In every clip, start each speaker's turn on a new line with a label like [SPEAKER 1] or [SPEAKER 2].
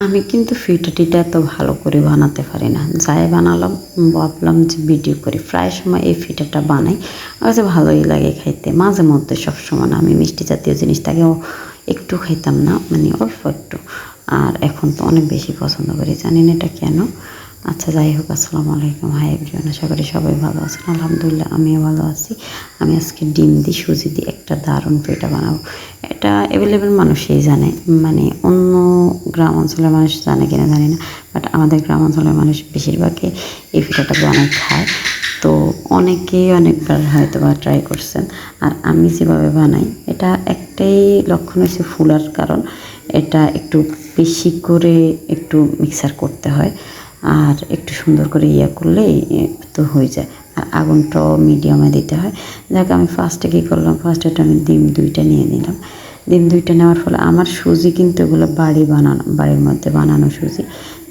[SPEAKER 1] আমি কিন্তু ফিটাটিটা এত ভালো করে বানাতে পারি না। যাই বানালাম, ভাবলাম যে ভিডিও করি। প্রায় সময় এই ফিটাটা বানাই। আমার কাছে ভালোই লাগে খাইতে। মাঝে মধ্যে সবসময় না, আমি মিষ্টি জাতীয় জিনিসটাকেও একটু খাইতাম না মানে অল্প একটু। আর এখন তো অনেক বেশি পছন্দ করি। জানি না এটা কেন? আচ্ছা যাই হোক, আসসালামু আলাইকুম। হাই এভরিওয়ান আশা করি সবাই ভালো আছেন। আলহামদুলিল্লাহ, আমিও ভালো আছি। আমি আজকে ডিম দিই, সুজি দিয়ে একটা দারুণ পেটা বানাবো। এটা অ্যাভেলেবেল মানুষই জানে মানে অন্য গ্রাম অঞ্চলের মানুষ জানে কিনা জানি না বাট আমাদের গ্রাম অঞ্চলের মানুষ বেশিরভাগই এই পিঠাটা অনেক খায়। তো অনেকেই অনেকবার হয়তো বা ট্রাই করছেন, আর আমি যেভাবে বানাই, এটা একটাই লক্ষণ হচ্ছে ফুলার কারণ। এটা একটু বেশি করে একটু মিক্সার করতে হয়। আর একটু সুন্দর করে ইয়ে করলেই তো হয়ে যায়। আর আগুনটাও মিডিয়ামে দিতে হয়। যাক, আমি ফার্স্টে কী করলাম? ফার্স্টে আমি ডিম দুইটা নিয়ে নিলাম। ডিম দুইটা নেওয়ার ফলে আমার সুজি কিন্তু এগুলো বাড়ি বানানো, বাড়ির মধ্যে বানানো সুজি,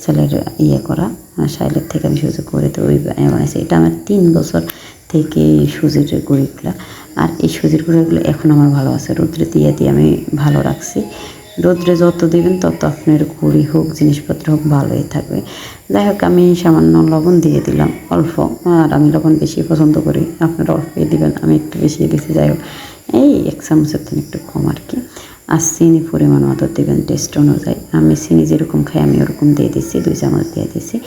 [SPEAKER 1] ছেলের ইয়ে করা। সাইলের থেকে আমি সুজি করে তো ওই বানাইছি। এটা আমার তিন বছর থেকে সুজির গুঁড়িগুলো। আর এই সুজির গুঁড়িগুলো এখন আমার ভালো আছে। রৌদ্রে দিয়ে দিয়ে আমি ভালো রাখছি। রোদ্রে যত দিবেন, তত আপনার কুড়ি হোক, জিনিসপত্র হোক, ভালোই থাকবে। যাই হোক, আমি সামান্য লবণ দিয়ে দিলাম, অল্প। আর আমি লবণ বেশি পছন্দ করি, আপনারা অল্পই দিবেন, আমি একটু বেশি দিয়েছি যাই হোক। এই এক চামচের থেকে একটু কম আর কি। আর চিনি পরিমাণ মতো দেবেন টেস্ট অনুযায়ী। আমি চিনি যেরকম খাই, আমি ওরকম দিয়ে দিচ্ছি দুই চামচ দিয়ে দিচ্ছি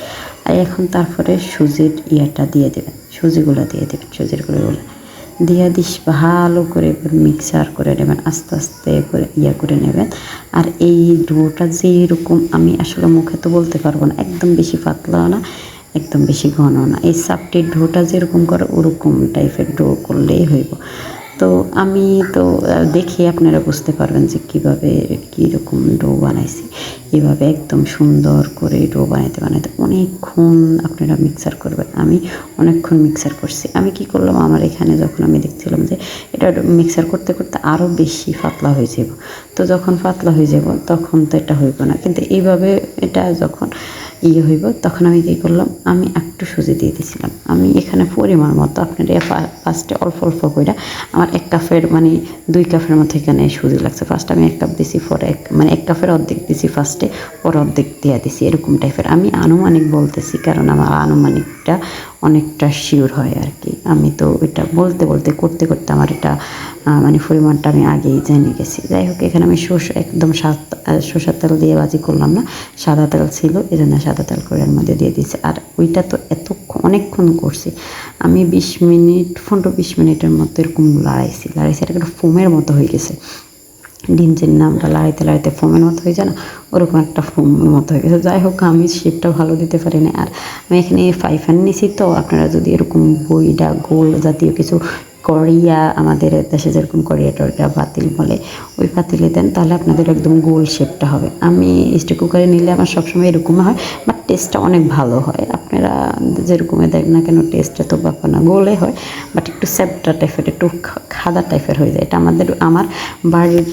[SPEAKER 1] আর এখন তারপরে সুজির ইয়েটা দিয়ে দেবেন, সুজিগুলো দিয়ে দেবেন, সুজির গুঁড়োগুলো। দিয়ে দিস, ভালো করে মিক্সার করে নেবেন, আস্তে আস্তে করে ইয়ে করে নেবেন। আর এই ডোটা যে এরকম আমি আসলে মুখে তো বলতে পারব না, একদম বেশি পাতলাও না, একদম বেশি ঘন না। এই সাপটির ডোটা যেরকম করে, ওরকম টাইপের ডো করলেই হইব। তো আমি তো দেখি আপনারা বুঝতে পারবেন যে কীভাবে কীরকম ডো বানাইছি। এভাবে একদম সুন্দর করে ডো বানাইতে বানাইতে অনেকক্ষণ আপনারা মিক্সার করবেন। আমি অনেকক্ষণ মিক্সার করছি। আমি কি করলাম? আমার এখানে যখন আমি দেখছিলাম যে এটা মিক্সার করতে করতে আরও বেশি পাতলা হয়ে যাব তো যখন পাতলা হয়ে যাব তখন তো এটা হইব না। কিন্তু এইভাবে এটা যখন ইয়ে হইব, তখন আমি কী করলাম? আমি একটু সুজি দিয়ে দিয়েছিলাম আমি এখানে পরিমাণ মতো আপনার ফার্স্টে অল্প অল্প করে আমার এক কাপের মানে দুই কাপের মতো এখানে সুজি লাগছে। ফার্স্ট আমি এক কাপ দিছি, পরে এক মানে এক কাপের অর্ধেক দিছি ফার্স্টে পরে অর্ধেক দিয়ে দিছি, এরকম টাইপের আমি আনুমানিক বলতেছি, কারণ আমার আনুমানিকটা অনেকটা শিওর হয় আর কি। আমি তো এটা বলতে বলতে, করতে করতে আমার এটা মানে পরিমাণটা আমি আগেই জেনে গেছি। যাই হোক, এখানে আমি সর্ষে একদম সাত সরষের তেল দিয়ে বাজি করলাম না, সাদা তেল ছিল এই জন্য সাদা তেল করে এর মধ্যে দিয়ে দিয়েছি। আর ওইটা তো এত অনেকক্ষণ করছি। আমি বিশ মিনিট, পনেরো বিশ মিনিটের মতো এরকম লাড়াইছি লাড়াইছি এটা একটা ফোমের মতো হয়ে গেছে। ডিম নামটা লাড়াইতে লাড়াইতে ফোমের মতো হয়ে যায় না, ওরকম একটা ফোমের মতো হয়ে গেছে। যাই হোক, আমি শেপটা ভালো দিতে পারি না আর আমি এখানে ফাইফান নিছি তো, আপনারা যদি এরকম বইটা গোল জাতীয় কিছু করিয়া আমাদের দেশে যেরকম করিয়া টরিয়া পাতিল বলে ওই পাতিলে দেন, তাহলে আপনাদের একদম গোল শেপটা হবে। আমি স্টিক কুকারে নিলে আমার সবসময় এরকম হয় বাট টেস্টটা অনেক ভালো হয়। আপনারা যেরকমই দেখ না কেন টেস্টটা তো ব্যাপার না, গোলে হয় বাট একটু স্যাপটা টাইপের একটু খাদা টাইপের হয়ে যায়। এটা আমাদের, আমার বাড়ির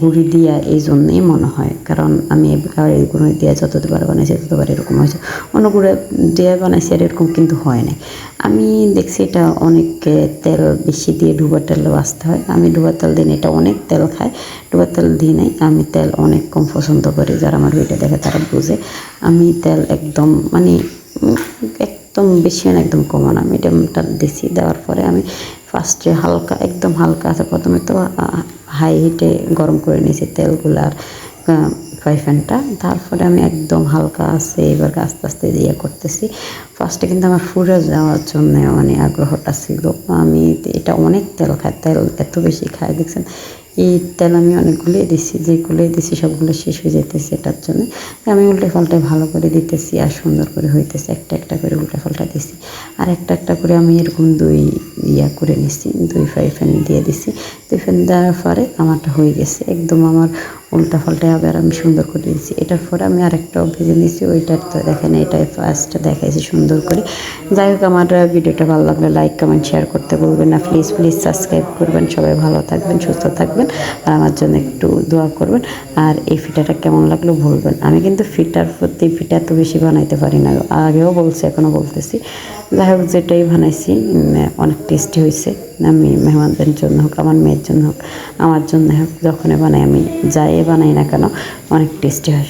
[SPEAKER 1] গুঁড়ি দিয়া এই জন্যই মনে হয়, কারণ আমি বাড়ির গুঁড়ি দিয়ে যতবার বানাইছি, ততবার এরকম হয়েছে। অন্য গুঁড়ো দিয়ে বানাইছি আর এরকম কিন্তু হয় নাই। আমি দেখছি এটা অনেক তেল বেশি দিয়ে ডুবা তেল বাঁচতে হয়। আমি ডুবা তেল দিই না, এটা অনেক তেল খায়। ডুবা তেল দিই নাই আমি তেল অনেক কম পছন্দ করি যারা আমার ভিডিও দেখে তারা বুঝে। আমি তেল একদম মানে একদম বেশি না একদম কমা না। মিডিয়ামটা দিছি দেওয়ার পরে আমি ফার্স্টে হালকা একদম হালকা আছে প্রথমে তো হাই হিটে গরম করে নিয়েছি তেলগুলো আর ফ্রাই প্যানটা তারপরে আমি একদম হালকা আছে, এবার আস্তে আস্তে ইয়ে করতেছি। ফার্স্টে কিন্তু আমার ফুরে যাওয়ার জন্য মানে আগ্রহটা ছিল। আমি এটা অনেক তেল খাই, তেল এত বেশি খাই, দেখছেন? এই তেল আমি অনেক গুলিয়ে দিছি, যে গুলিয়ে দিছি সবগুলো শেষ হয়ে যেতেছে এটার জন্য। আমি উল্টে পাল্টে ভালো করে দিতেছি আর সুন্দর করে হইতেছে। একটা একটা করে উল্টে পাল্টা দিছি। আর একটা একটা করে আমি এরকম দুই ইয়া করে নিছি, দুই ফ্রাই প্যান দিয়ে দিছি। দুই ফ্যান দেওয়ার পরে আমারটা হয়ে গেছে। একদম আমার উল্টা পাল্টা আবার আমি সুন্দর করে দিয়েছি। এটার পরে আমি আরেকটাও ভেজে নিয়েছি ওইটার তো দেখেন, এটাই ফার্স্ট দেখাইছি সুন্দর করে। যাই হোক, আমার ভিডিওটা ভালো লাগলে লাইক কমেন্ট শেয়ার করতে বলবেন না। প্লিজ প্লিজ সাবস্ক্রাইব করবেন, সবাই ভালো থাকবেন, সুস্থ থাকবেন, আর আমার জন্য একটু দোয়া করবেন। আর এই ফিটাটা কেমন লাগল বলবেন আমি কিন্তু ফিটার প্রতি ফিটা এত বেশি বানাইতে পারি না, আগেও বলছি, এখনও বলতেছি। যাই হোক, যেটাই বানাইছি অনেক টেস্টি হয়েছে আমি মেহমানদের জন্য হোক, আমার মেয়ের জন্য হোক, আমার জন্য হোক, যখনই বানাই, আমি যাই, বানাই না কেন, অনেক টেস্টি হয়।